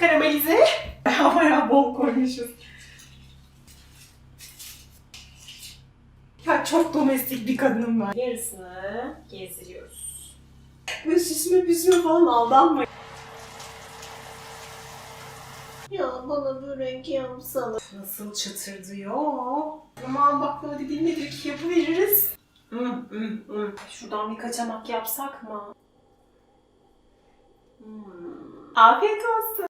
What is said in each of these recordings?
karamelize. Bayağı bol koymuşuz. Ya çok domestik bir kadınım ben. Yarısını gezdiriyoruz. Böyle süsme püsme falan aldanma. Ya bana börek yapsana. Nasıl çıtırdıyor. Aman baklava dediğin nedir ki yapıveririz. Hmm, hmm, hmm. Şuradan bir kaçamak yapsak mı? Hmm. Afiyet olsun.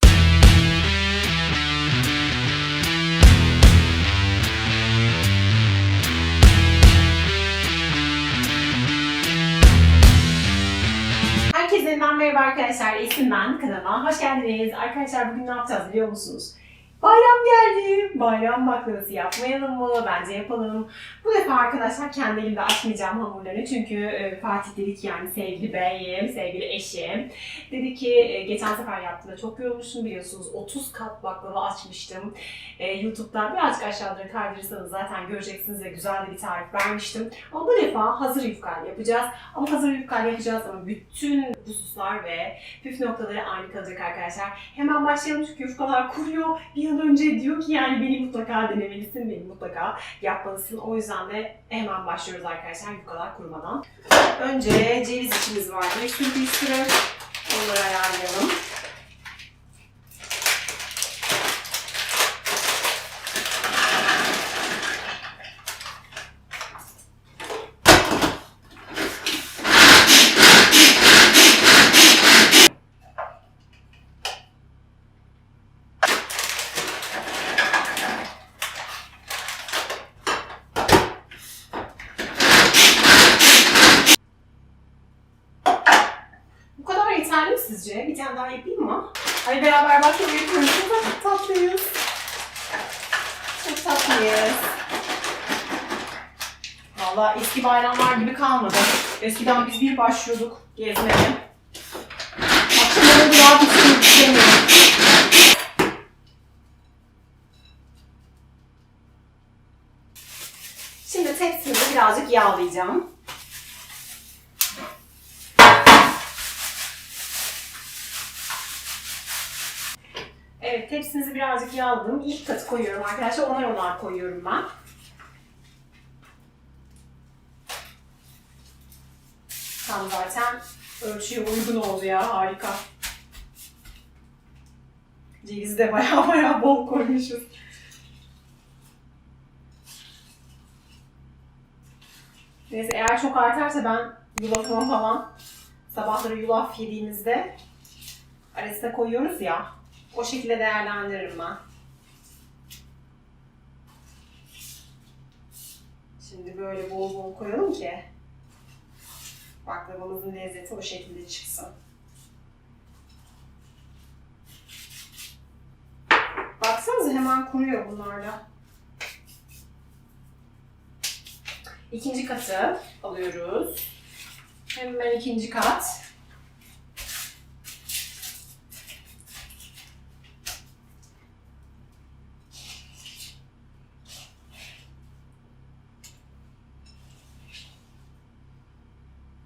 Yeniden merhaba arkadaşlar. Esin ben. Kanalıma hoş geldiniz. Arkadaşlar bugün ne yapacağız biliyor musunuz? Bayram geldi. Bayram baklavası yapmayalım mı? Bence yapalım. Bu defa arkadaşlar kendi elimde açmayacağım hamurları. Çünkü e, Fatih dedi ki yani sevgili beyim, sevgili eşim. Dedi ki e, geçen sefer yaptığımda çok yorulmuştum biliyorsunuz. 30 kat baklava açmıştım. E, YouTube'dan birazcık aşağılara kaydırırsanız zaten göreceksiniz ve güzel de bir tarif vermiştim. Ama bu defa hazır yufkayla yapacağız. Ama hazır yufkayla yapacağız ama bütün hususlar ve püf noktaları aynı kalacak arkadaşlar. Hemen başlayalım çünkü yufkalar kuruyor. Bir an önce diyor ki yani beni mutlaka denemelisin, beni mutlaka yapmalısın. O yüzden de hemen başlıyoruz arkadaşlar yufkalar kurumadan. Önce ceviz içimiz var. Bir sürü bir sürü onları ayarlayalım. Bu kadar yeterli mi sizce? Bir tane daha yapayım mı? Hadi beraber baklava yapıyoruz. Çok tatlıyız. Çok tatlıyız. Valla eski bayramlar gibi kalmadı. Eskiden biz bir başlıyorduk gezmeye. Akşamları durağa bitsin istemiyorum. Şimdi tepsimizi birazcık yağlayacağım. Evet, tepsinizi birazcık yağladım. İlk katı koyuyorum arkadaşlar. Onar onar koyuyorum ben. Tam zaten ölçüye uygun oldu ya. Harika. Cevizi de baya baya bol koymuşuz. Neyse eğer çok artarsa ben yulafıma falan sabahları yulaf yediğimizde arasına koyuyoruz ya o şekilde değerlendiririm ben. Şimdi böyle bol bol koyalım ki baklavamızın lezzeti o şekilde çıksın. Baksanıza hemen kuruyor bunlarla. İkinci katı alıyoruz. Hemen ikinci kat.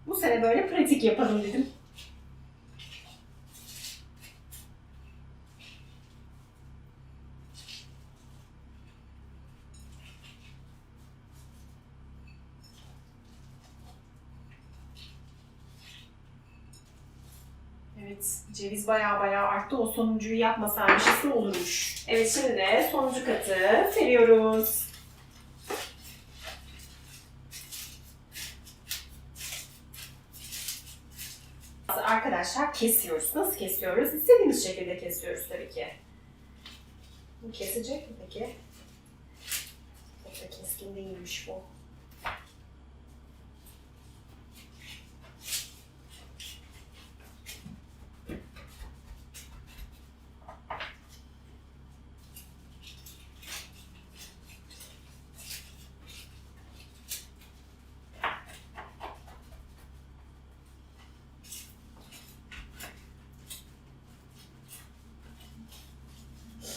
Bu sene yapalım dedim. Evet, ceviz baya baya arttı. O sonuncuyu yapmasaymışız da olurmuş. Evet, şimdi de sonuncu katı seriyoruz. Kesiyoruz. Nasıl kesiyoruz? İstediğimiz şekilde kesiyoruz tabii ki. Bu kesecek mi peki? Çok keskin değilmiş bu.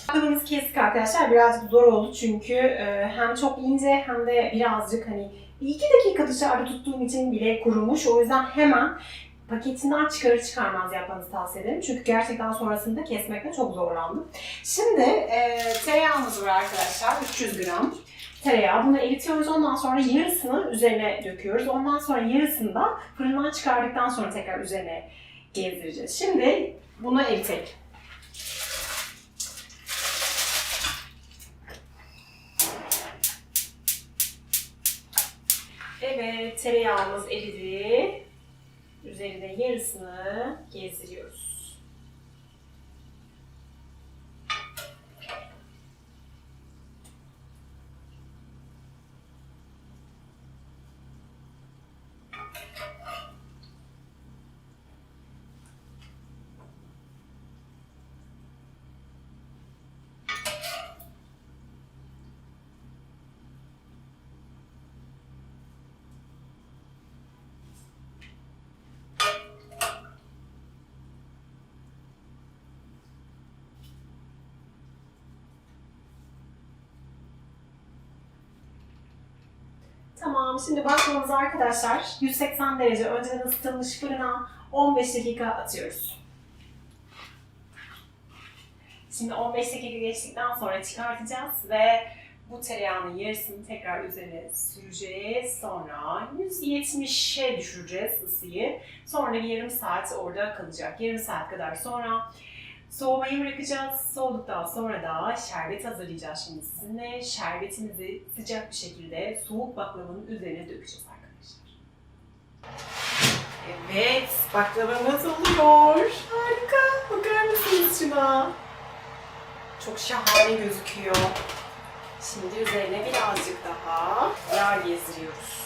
Baklavamızı kestik arkadaşlar. Birazcık zor oldu çünkü e, hem çok ince hem de birazcık hani iki dakika dışarıda tuttuğum için bile kurumuş. O yüzden hemen paketinden çıkarır çıkarmaz yapmanızı tavsiye ederim. Çünkü gerçekten sonrasında kesmekte çok zorlandım. Şimdi e, tereyağımız var arkadaşlar. 300 gram tereyağı. Bunu eritiyoruz. Ondan sonra yarısını üzerine döküyoruz. Ondan sonra yarısını da fırından çıkardıktan sonra tekrar üzerine gezdireceğiz. Şimdi bunu eritelim. Tereyağımız eridi. Üzerine yarısını gezdiriyoruz. Tamam, şimdi bakmamız arkadaşlar 180 derece önceden ısıtılmış fırına 15 dakika atıyoruz. Şimdi 15 dakika geçtikten sonra çıkartacağız ve bu tereyağının yarısını tekrar üzerine süreceğiz. Sonra 170'e düşüreceğiz ısıyı. Sonra yarım saat orada kalacak. Yarım saat kadar sonra soğumayı bırakacağız. Soğuduktan sonra da şerbet hazırlayacağız şimdi sizinle. Şerbetimizi sıcak bir şekilde soğuk baklavanın üzerine dökeceğiz arkadaşlar. Evet, baklavamız oluyor. Harika. Bakar mısınız şuna? Çok şahane gözüküyor. Şimdi üzerine birazcık daha yağ gezdiriyoruz.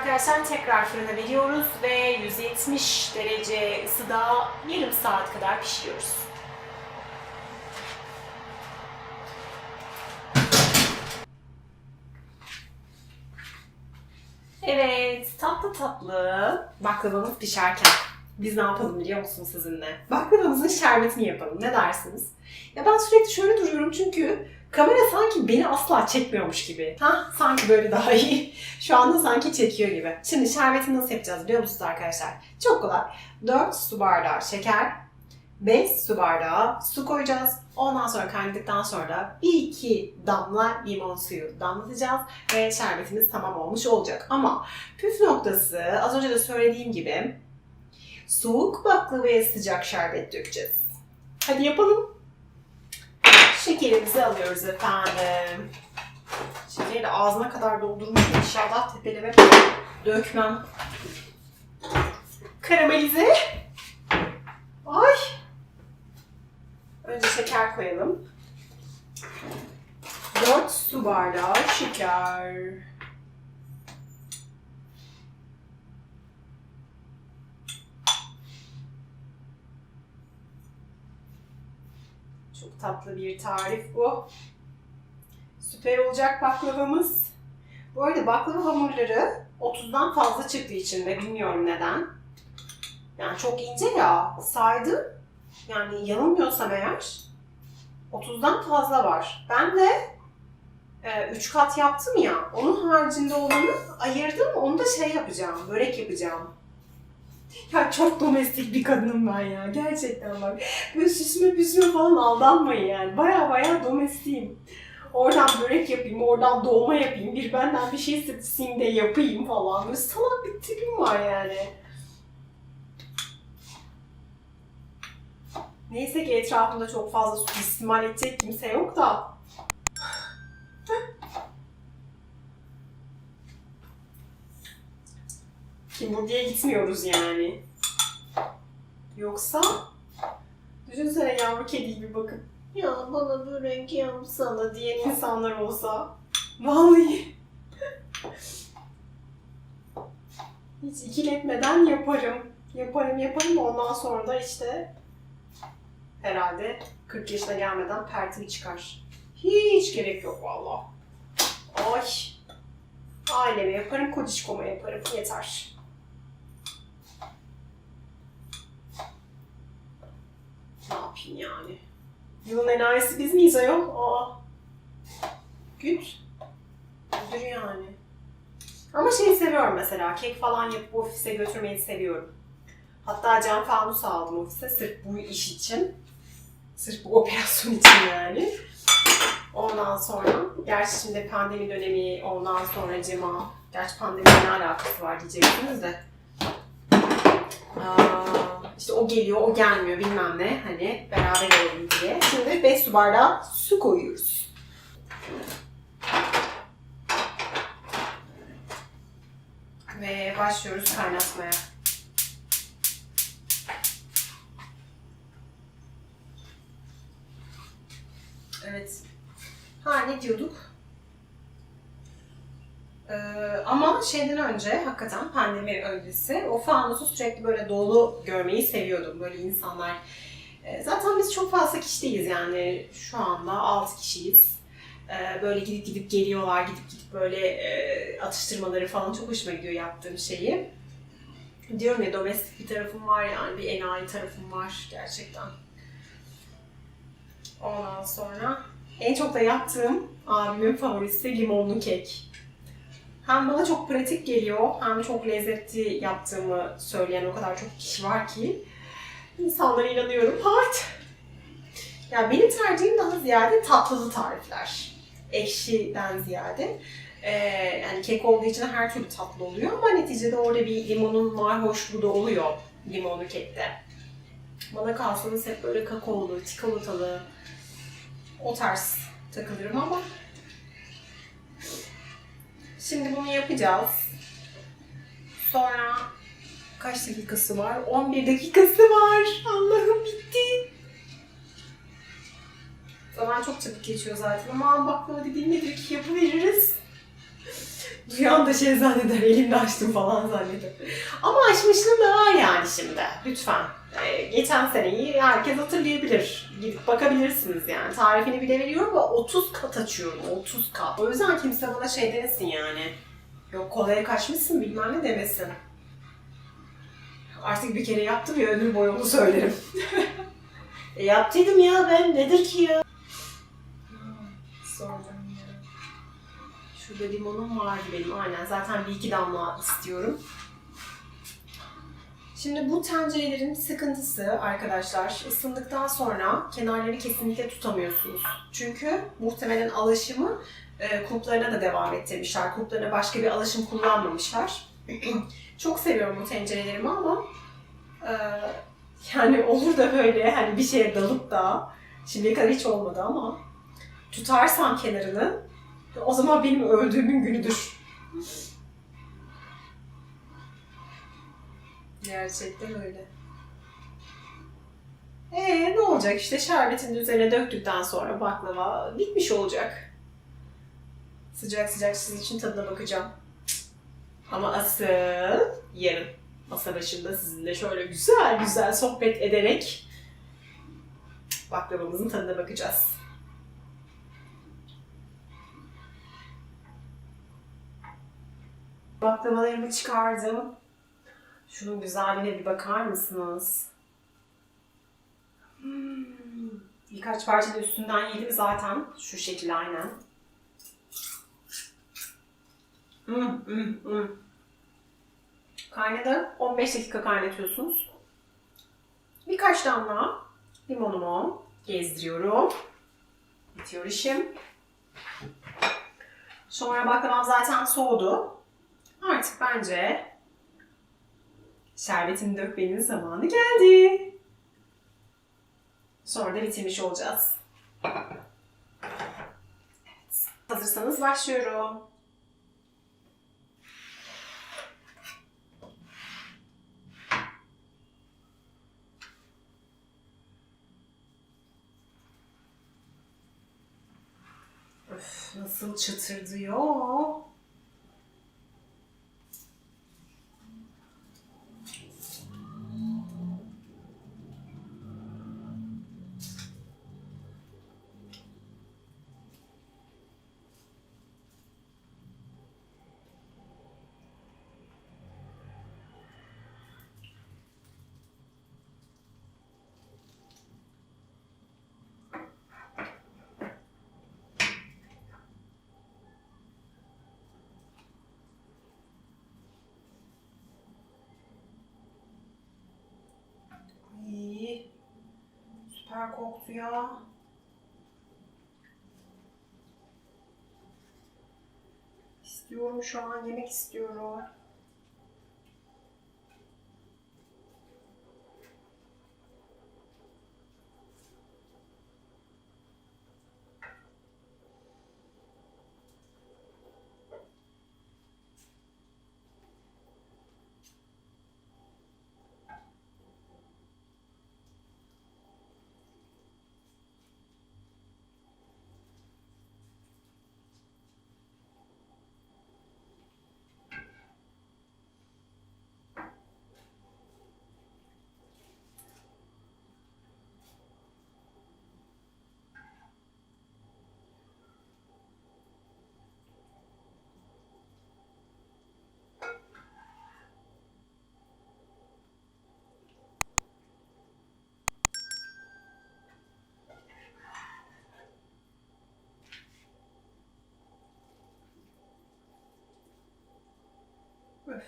Arkadaşlar tekrar fırına veriyoruz ve 170 derece ısıda yarım saat kadar pişiriyoruz. Evet, tatlı tatlı baklavamız pişerken biz ne yapalım biliyor musunuz sizinle? Baklavamızın şerbetini yapalım. Ne dersiniz? Ya ben sürekli şöyle duruyorum çünkü kamera sanki beni asla çekmiyormuş gibi. Ha, sanki böyle daha iyi. Şu anda sanki çekiyor gibi. Şimdi şerbeti nasıl yapacağız biliyor musunuz arkadaşlar? Çok kolay. 4 su bardağı şeker, 5 su bardağı su koyacağız. Ondan sonra kaynadıktan sonra da 1-2 damla limon suyu damlatacağız ve şerbetimiz tamam olmuş olacak. Ama püf noktası az önce de söylediğim gibi soğuk baklavaya sıcak şerbet dökeceğiz. Hadi yapalım. Şekerimizi alıyoruz efendim. Şekeri de ağzına kadar doldurmuşum. İnşallah tepeleme dökmem. Karamelize. Ay. Önce şeker koyalım. 4 su bardağı şeker. Çok tatlı bir tarif bu. Süper olacak baklavamız. Bu arada baklava hamurları 30'dan fazla çıktı içinde. Bilmiyorum neden. Yani çok ince ya. Saydım. Yani yanılmıyorsam eğer 30'dan fazla var. Ben de 3 kat yaptım ya. Onun haricinde olanı ayırdım. Onu da şey yapacağım. Börek yapacağım. Ya çok domestik bir kadınım ben ya. Gerçekten bak. Böyle süsme püsme falan aldanmayın yani. Baya baya domestiğim. Oradan börek yapayım, oradan dolma yapayım, bir benden bir şey sıksayım de yapayım falan. Böyle salak bir tipim var yani. Neyse ki etrafımda çok fazla suistimal edecek kimse yok da. Kimburgu'ya gitmiyoruz yani. Yoksa düşünsene yavru kedi gibi bakıp ya bana börek yapsana diyen insanlar olsa vallahi hiç ikiletmeden yaparım. Yaparım yaparım ondan sonra da işte herhalde 40 yaşına gelmeden pertim çıkar. Hiç gerek yok valla. Ay. Aileme yaparım, kocişkoma yaparım. Yeter. Yapayım yani? Yılın enayisi biz miyiz ayol? Aa. Güt. Güdür yani. Ama şeyi seviyorum mesela. Kek falan yapıp ofise götürmeyi seviyorum. Hatta cam fanus aldım ofise sırf bu iş için. Sırf bu operasyon için yani. Ondan sonra, gerçi şimdi pandemi dönemi, ondan sonra cema, gerçi pandemiyle ne alakası var diyeceksiniz de. Aa, işte o geliyor, o gelmiyor bilmem ne, hani beraber olalım diye. Şimdi 5 su bardağı su koyuyoruz. Ve başlıyoruz kaynatmaya. Evet. Ha ne diyorduk? Ee, ama şeyden önce hakikaten pandemi öncesi o fanusu sürekli böyle dolu görmeyi seviyordum. Böyle insanlar Ee, zaten biz çok fazla kişi değiliz yani şu anda 6 kişiyiz. Ee, böyle gidip gidip geliyorlar, gidip gidip böyle e, atıştırmaları falan çok hoşuma gidiyor yaptığım şeyi. Diyorum ya domestik bir tarafım var yani bir enayi tarafım var gerçekten. Ondan sonra en çok da yaptığım abimin favorisi limonlu kek. Hem bana çok pratik geliyor hem çok lezzetli yaptığımı söyleyen o kadar çok kişi var ki insanlara inanıyorum. Hard. Ya benim tercihim daha ziyade tatlılı tarifler. Ekşiden ziyade. Ee, yani kek olduğu için her türlü tatlı oluyor ama neticede orada bir limonun marhoşluğu da oluyor limonlu kekte. Bana kalsanız hep böyle kakaolu, çikolatalı, o tarz takılırım ama şimdi bunu yapacağız. Sonra kaç dakikası var? 11 dakikası var. Allah'ım bitti. Zaman çok çabuk geçiyor zaten ama baklava dediğim nedir ki yapıveririz. Duyan da şey zanneder, elimde açtım falan zanneder. Ama açmışlığım da var yani şimdi. Lütfen. Ee, geçen seneyi herkes hatırlayabilir. Gidip bakabilirsiniz yani. Tarifini bile veriyorum ve 30 kat açıyorum. 30 kat. O yüzden kimse bana şey demesin yani. Yok kolaya kaçmışsın bilmem ne demesin. Artık bir kere yaptım ya ömür boyu onu söylerim. e, yaptıydım ya ben nedir ki ya? Sordum ya. Şurada limonum vardı benim aynen. Zaten bir iki damla istiyorum. Şimdi bu tencerelerin sıkıntısı arkadaşlar ısındıktan sonra kenarları kesinlikle tutamıyorsunuz. Çünkü muhtemelen alaşımı e, kulplarına da devam ettirmişler. Kulplarına başka bir alaşım kullanmamışlar. Çok seviyorum bu tencerelerimi ama e, yani olur da böyle hani bir şeye dalıp da şimdiye kadar hiç olmadı ama tutarsam kenarını o zaman benim öldüğümün günüdür. Gerçekten öyle. Ee ne olacak işte şerbetin üzerine döktükten sonra baklava bitmiş olacak. Sıcak sıcak sizin için tadına bakacağım. Ama asıl yarın masa başında sizinle şöyle güzel güzel sohbet ederek baklavamızın tadına bakacağız. Baklavalarımı çıkardım. Şunun güzelliğine bir bakar mısınız? Hmm. Birkaç parça da üstünden yedim zaten. Şu şekil aynen. Hmm, hmm, hmm. Kaynadı. 15 dakika kaynatıyorsunuz. Birkaç damla limonumu gezdiriyorum. Bitiyor işim. Sonra baklavam zaten soğudu. Artık bence Şerbetini dökmenin zamanı geldi. Sonra da bitirmiş olacağız. Evet. Hazırsanız başlıyorum. Öf, nasıl çıtırdıyor. Süper koktu ya. İstiyorum şu an yemek istiyorum. with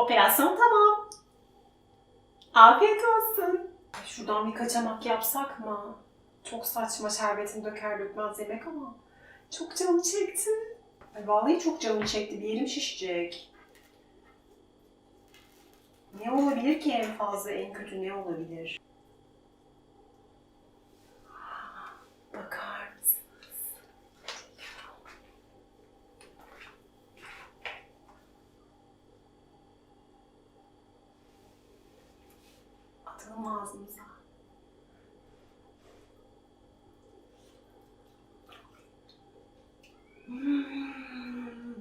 Operasyon tamam. Afiyet olsun. Şuradan bir kaçamak yapsak mı? Çok saçma şerbetini döker dökmez yemek ama çok canım çekti. Ay vallahi çok canım çekti. Bir yerim şişecek. Ne olabilir ki en fazla, en kötü ne olabilir? Bakar mısınız? Atalım ağzımıza. Hmm.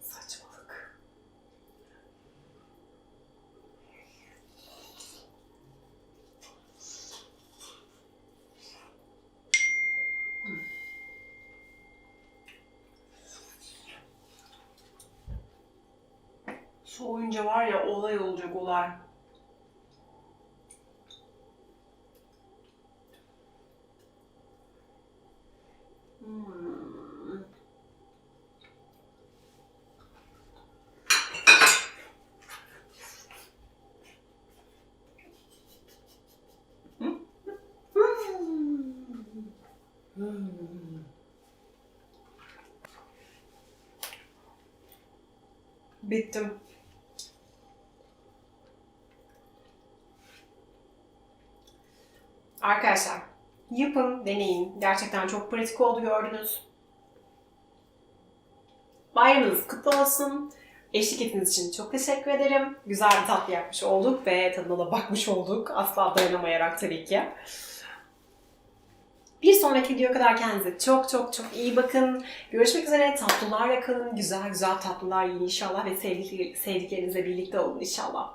Saçmalık. Soğuyunca var ya olay olacak olay. Hmm. Hmm. Bittim. Arkadaşlar yapın, deneyin. Gerçekten çok pratik oldu gördünüz. Bayramınız kutlu olsun. Eşlik ettiğiniz için çok teşekkür ederim. Güzel bir tatlı yapmış olduk ve tadına da bakmış olduk. Asla dayanamayarak tabii ki. Bir sonraki videoya kadar kendinize çok çok çok iyi bakın. Görüşmek üzere. Tatlılarla kalın. Güzel güzel tatlılar yiyin inşallah ve sevdik, sevdiklerinizle birlikte olun inşallah.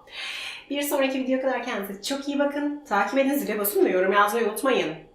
Bir sonraki videoya kadar kendinize çok iyi bakın. Takip edin, zile basın ve yorum yazmayı unutmayın.